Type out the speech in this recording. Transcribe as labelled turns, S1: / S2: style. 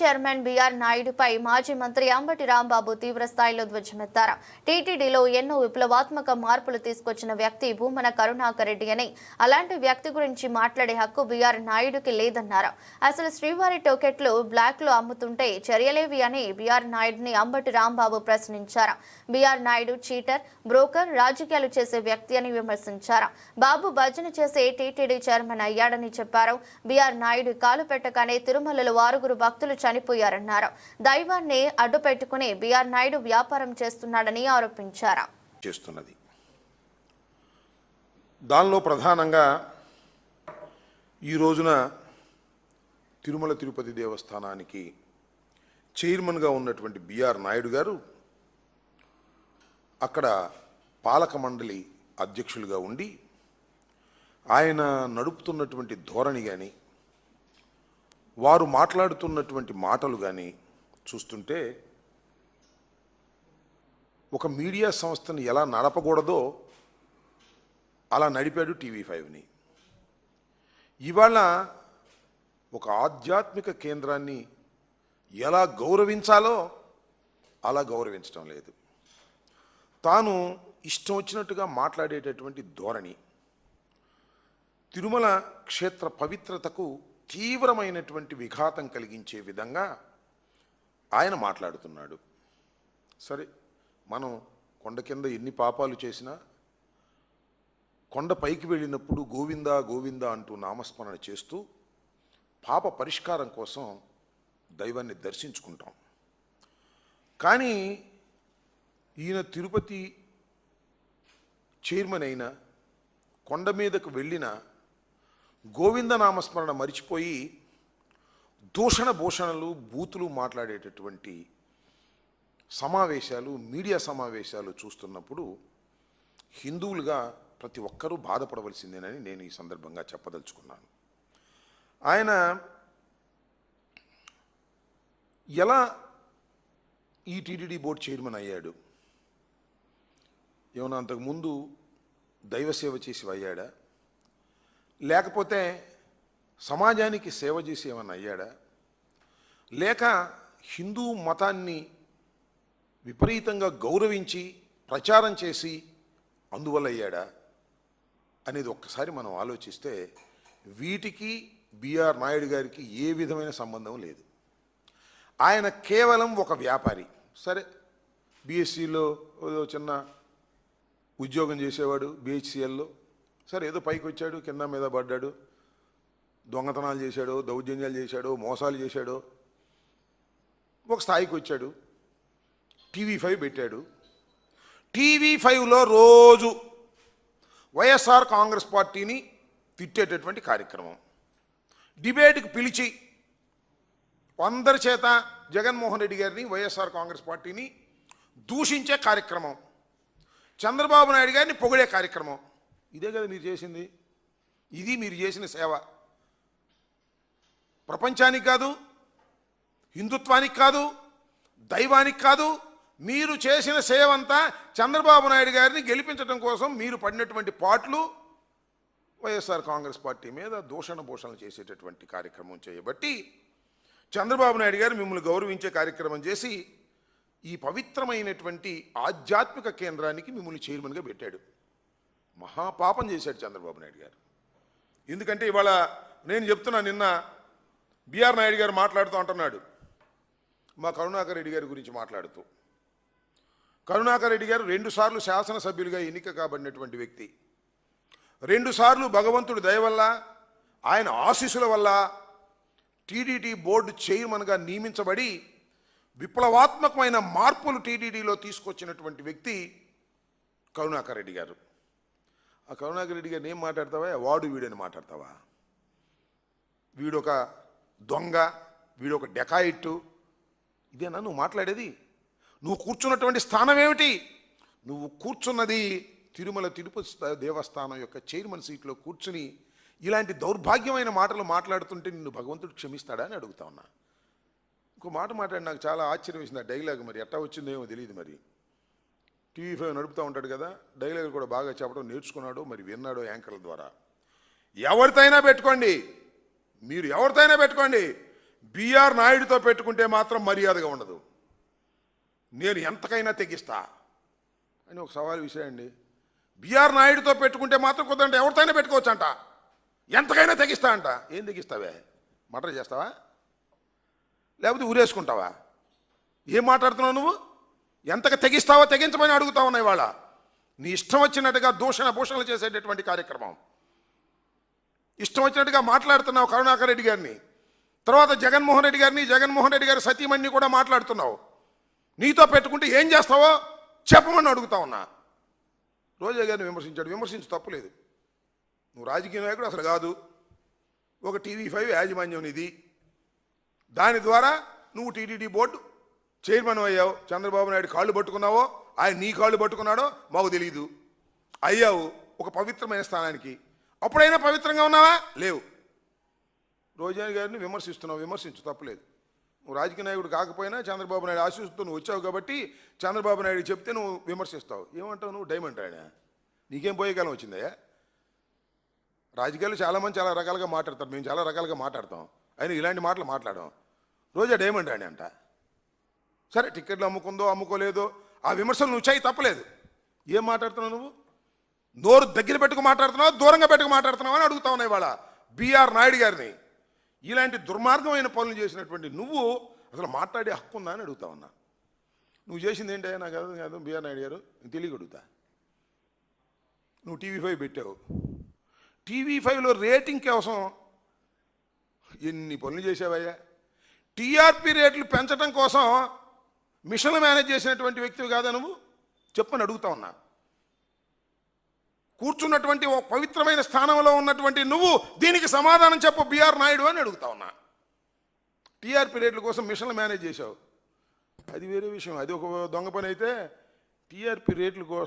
S1: Chairman BR నాయుడుపై మాజీ మంత్రి అంబటి రాంబాబు తీవ్ర స్థాయిలో ధ్వజమెత్తారు. టీటీడీలో ఎన్నో విప్లవాత్మక మార్పులు తీసుకొచ్చిన వ్యక్తి భూమన కరుణాకర్ రెడ్డి అని. అలాంటి వ్యక్తి గురించి మాట్లాడే హక్కు బీఆర్ నాయుడుకి లేదన్నారు. అసలు శ్రీవారి టోకెట్లు బ్లాక్లో అమ్ముతుంటే చర్యలేవి అని బీఆర్ నాయుడుని అంబటి రాంబాబు ప్రశ్నించారు. బీఆర్ నాయుడు చీటర్ బ్రోకర్ రాజకీయాలు చేసే వ్యక్తి అని విమర్శించారు. బాబు భజన చేసే టీటీడీ చైర్మన్ అయ్యాడని చెప్పారు. బీఆర్ నాయుడు కాలు పెట్టగానే తిరుమలలో ఆరుగురు భక్తులు చనిపోయారన్నారు. దైవాన్ని అడ్డు పెట్టుకుని బీఆర్ నాయుడు వ్యాపారం చేస్తున్నాడని ఆరోపించారు.
S2: చేస్తున్నది. దానిలో ప్రధానంగా ఈ రోజున తిరుమల తిరుపతి దేవస్థానానికి చైర్మన్గా ఉన్నటువంటి బిఆర్ నాయుడు గారు అక్కడ పాలక మండలి అధ్యక్షులుగా ఉండి ఆయన నడుపుతున్నటువంటి ధోరణి కానీ వారు మాట్లాడుతున్నటువంటి మాటలు కానీ చూస్తుంటే ఒక మీడియా సంస్థను ఎలా నడపకూడదో అలా నడిపాడు టీవీ ఫైవ్ని. ఇవాళ ఒక ఆధ్యాత్మిక కేంద్రాన్ని ఎలా గౌరవించాలో అలా గౌరవించడం లేదు. తాను ఇష్టం వచ్చినట్టుగా మాట్లాడేటటువంటి ధోరణి. తిరుమల క్షేత్ర పవిత్రతకు తీవ్రమైనటువంటి విఘాతం కలిగించే విధంగా ఆయన మాట్లాడుతున్నాడు. సరే మనం కొండ కింద ఎన్ని పాపాలు చేసినా కొండ పైకి వెళ్ళినప్పుడు గోవిందా గోవిందా అంటూ నామస్మరణ చేస్తూ పాప పరిష్కారం కోసం దైవాన్ని దర్శించుకుంటాం. కానీ ఈయన తిరుపతి చైర్మన్ అయిన కొండ మీదకు వెళ్ళిన గోవింద నామస్మరణ మరిచిపోయి దూషణ భూషణలు బూతులు మాట్లాడేటటువంటి సమావేశాలు మీడియా సమావేశాలు చూస్తున్నప్పుడు హిందువులుగా ప్రతి ఒక్కరూ బాధపడవలసిందేనని నేను ఈ సందర్భంగా చెప్పదలుచుకున్నాను. ఆయన ఎలా ఈ టీటీడీ బోర్డు చైర్మన్ అయ్యాడు? ఏమన్నా అంతకుముందు దైవ సేవ చేసి అయ్యాడా? లేకపోతే సమాజానికి సేవ చేసి ఏమన్నా అయ్యాడా? లేక హిందూ మతాన్ని విపరీతంగా గౌరవించి ప్రచారం చేసి అందువల్ల అయ్యాడా? అనేది ఒక్కసారి మనం ఆలోచిస్తే వీటికి బిఆర్ నాయుడు గారికి ఏ విధమైన సంబంధం లేదు. ఆయన కేవలం ఒక వ్యాపారి. సరే బీఎస్సీలో చిన్న ఉద్యోగం చేసేవాడు బిహెచ్సిఎల్లో సరే ఏదో పైకి వచ్చాడు కింద మీద పడ్డాడు దొంగతనాలు చేశాడో దౌర్జన్యాలు చేశాడో మోసాలు చేశాడో. ఒక స్థాయికి వచ్చాడు టీవీ ఫైవ్ పెట్టాడు. టీవీ ఫైవ్లో రోజు వైఎస్ఆర్ కాంగ్రెస్ పార్టీని తిట్టేటటువంటి కార్యక్రమం. డిబేట్కి పిలిచి అందరి చేత జగన్మోహన్ రెడ్డి గారిని వైఎస్ఆర్ కాంగ్రెస్ పార్టీని దూషించే కార్యక్రమం. చంద్రబాబు నాయుడు గారిని పొగిడే కార్యక్రమం. ఇదే కదా మీరు చేసింది. ఇది మీరు చేసిన సేవ. ప్రపంచానికి కాదు హిందుత్వానికి కాదు దైవానికి కాదు మీరు చేసిన సేవ అంతా చంద్రబాబు నాయుడు గారిని గెలిపించడం కోసం మీరు పడినటువంటి పాటలు వైఎస్ఆర్ కాంగ్రెస్ పార్టీ మీద దూషణ భూషణలు చేసేటటువంటి కార్యక్రమం చేయబట్టి చంద్రబాబు నాయుడు గారు మిమ్మల్ని గౌరవించే కార్యక్రమం చేసి ఈ పవిత్రమైనటువంటి ఆధ్యాత్మిక కేంద్రానికి మిమ్మల్ని చైర్మన్గా పెట్టాడు. మహాపాపం చేశాడు చంద్రబాబు నాయుడు గారు. ఎందుకంటే ఇవాళ నేను చెప్తున్నా నిన్న బీఆర్ నాయుడు గారు మాట్లాడుతూ అంటున్నాడు. మా కరుణాకర్ రెడ్డి గారి గురించి మాట్లాడుతూ. కరుణాకర్ రెడ్డి గారు రెండుసార్లు శాసనసభ్యులుగా ఎన్నిక కాబడినటువంటి వ్యక్తి. రెండుసార్లు భగవంతుడి దయ వల్ల ఆయన ఆశీస్సుల వల్ల టీడీటీ బోర్డు చైర్మన్గా నియమించబడి విప్లవాత్మకమైన మార్పులు టీడీడీలో తీసుకొచ్చినటువంటి వ్యక్తి కరుణాకర్ రెడ్డి గారు. ఆ కరుణాకర్ రెడ్డి గారిని ఏం మాట్లాడతావా? వాడు వీడని మాట్లాడతావా? వీడొక దొంగ వీడొక డెకాయిట్టు. ఇదేనా నువ్వు మాట్లాడేది? నువ్వు కూర్చున్నటువంటి స్థానం ఏమిటి? నువ్వు కూర్చున్నది తిరుమల తిరుపతి దేవస్థానం యొక్క చైర్మన్ సీట్లో కూర్చుని ఇలాంటి దౌర్భాగ్యమైన మాటలు మాట్లాడుతుంటే నిన్ను భగవంతుడు క్షమిస్తాడా అని అడుగుతా ఉన్నా. ఇంకో మాట మాట్లాడి నాకు చాలా ఆశ్చర్యం వేసింది ఆ డైలాగ్ మరి. ఎట్టా వచ్చిందేమో తెలియదు మరి. టీవీ ఫైవ్ నడుపుతూ ఉంటాడు కదా డైలాగులు కూడా బాగా చెప్పడం నేర్చుకున్నాడు మరి విన్నాడు యాంకర్ల ద్వారా. ఎవరితైనా పెట్టుకోండి. మీరు ఎవరితైనా పెట్టుకోండి. బీఆర్ నాయుడుతో పెట్టుకుంటే మాత్రం మర్యాదగా ఉండదు. నేను ఎంతకైనా తెగిస్తా. అని ఒక సవాల్ విషయండి. బీఆర్ నాయుడుతో పెట్టుకుంటే మాత్రం కుదరంటే ఎవరితోనే పెట్టుకోవచ్చు అంట ఎంతకైనా తెగిస్తా అంట. ఏం తెగిస్తావే? మటర్ చేస్తావా? లేకపోతే ఊరేసుకుంటావా? ఏం మాట్లాడుతున్నావు నువ్వు? ఎంతగా తెగిస్తావో తెగించమని అడుగుతా ఉన్నాయి వాళ్ళ నీ ఇష్టం వచ్చినట్టుగా దూషణ భూషణలు చేసేటటువంటి కార్యక్రమం. ఇష్టం వచ్చినట్టుగా మాట్లాడుతున్నావు కరుణాకర్ రెడ్డి గారిని. తర్వాత జగన్మోహన్ రెడ్డి గారిని జగన్మోహన్ రెడ్డి గారి సతీమణిని కూడా మాట్లాడుతున్నావు. నీతో పెట్టుకుంటే ఏం చేస్తావో చెప్పమని అడుగుతా ఉన్నా. రోజా గారిని విమర్శించాడు. విమర్శించు తప్పులేదు. నువ్వు రాజకీయ నాయకుడు అసలు కాదు. ఒక టీవీ ఫైవ్ యాజమాన్యం ఇది దాని ద్వారా నువ్వు టీటీడీ బోర్డు చైర్మన్ అయ్యావు చంద్రబాబు నాయుడు కాళ్ళు పట్టుకున్నావో ఆయన నీ కాళ్ళు పట్టుకున్నాడో మాకు తెలియదు అయ్యావు ఒక పవిత్రమైన స్థానానికి. అప్పుడైనా పవిత్రంగా ఉన్నావా? లేవు. రోజా గారిని విమర్శిస్తున్నావు విమర్శించు తప్పలేదు. నువ్వు రాజకీయ నాయకుడు కాకపోయినా చంద్రబాబు నాయుడు ఆశిస్తూ నువ్వు వచ్చావు కాబట్టి చంద్రబాబు నాయుడు చెప్తే నువ్వు విమర్శిస్తావు. ఏమంటావు నువ్వు? డైమండ్ ఆయన. నీకేం పోయే కాలం వచ్చిందయ్యా రాజకీయాలు చాలామంది చాలా రకాలుగా మాట్లాడతారు. మేము చాలా రకాలుగా మాట్లాడతాం. అయినా ఇలాంటి మాటలు మాట్లాడాం రోజా డైమండ్ అని అంట. సరే టిక్కెట్లు అమ్ముకుందో అమ్ముకోలేదో ఆ విమర్శలు నువ్వు చేయి తప్పలేదు. ఏం మాట్లాడుతున్నావు నువ్వు? నోరు దగ్గర పెట్టుకు మాట్లాడుతున్నావు దూరంగా పెట్టుకు మాట్లాడుతున్నావు అని అడుగుతా ఉన్నాయి ఇవాళ బీఆర్ నాయుడు గారిని. ఇలాంటి దుర్మార్గమైన పనులు చేసినటువంటి నువ్వు అసలు మాట్లాడే హక్కు ఉందా అని అడుగుతా ఉన్నా. నువ్వు చేసింది ఏంటి నాకు అర్థం కాదు బీఆర్ నాయుడు గారు నేను తెలియ అడుగుతా. నువ్వు టీవీ ఫైవ్ పెట్టావు. టీవీ ఫైవ్లో రేటింగ్ కోసం ఎన్ని పనులు చేసావయ్యా? టీఆర్పీ రేట్లు పెంచడం కోసం మిషన్లు మేనేజ్ చేసినటువంటి వ్యక్తివి కాదా నువ్వు? చెప్పని అడుగుతా ఉన్నా. కూర్చున్నటువంటి ఒక పవిత్రమైన స్థానంలో ఉన్నటువంటి నువ్వు దీనికి సమాధానం చెప్పు బీఆర్ నాయుడు అని అడుగుతా ఉన్నా. టీఆర్పీ రేట్ల కోసం మిషన్లు మేనేజ్ చేశావు. అది వేరే విషయం. అది ఒక దొంగ పని అయితే టీఆర్పీ రేట్ల కోసం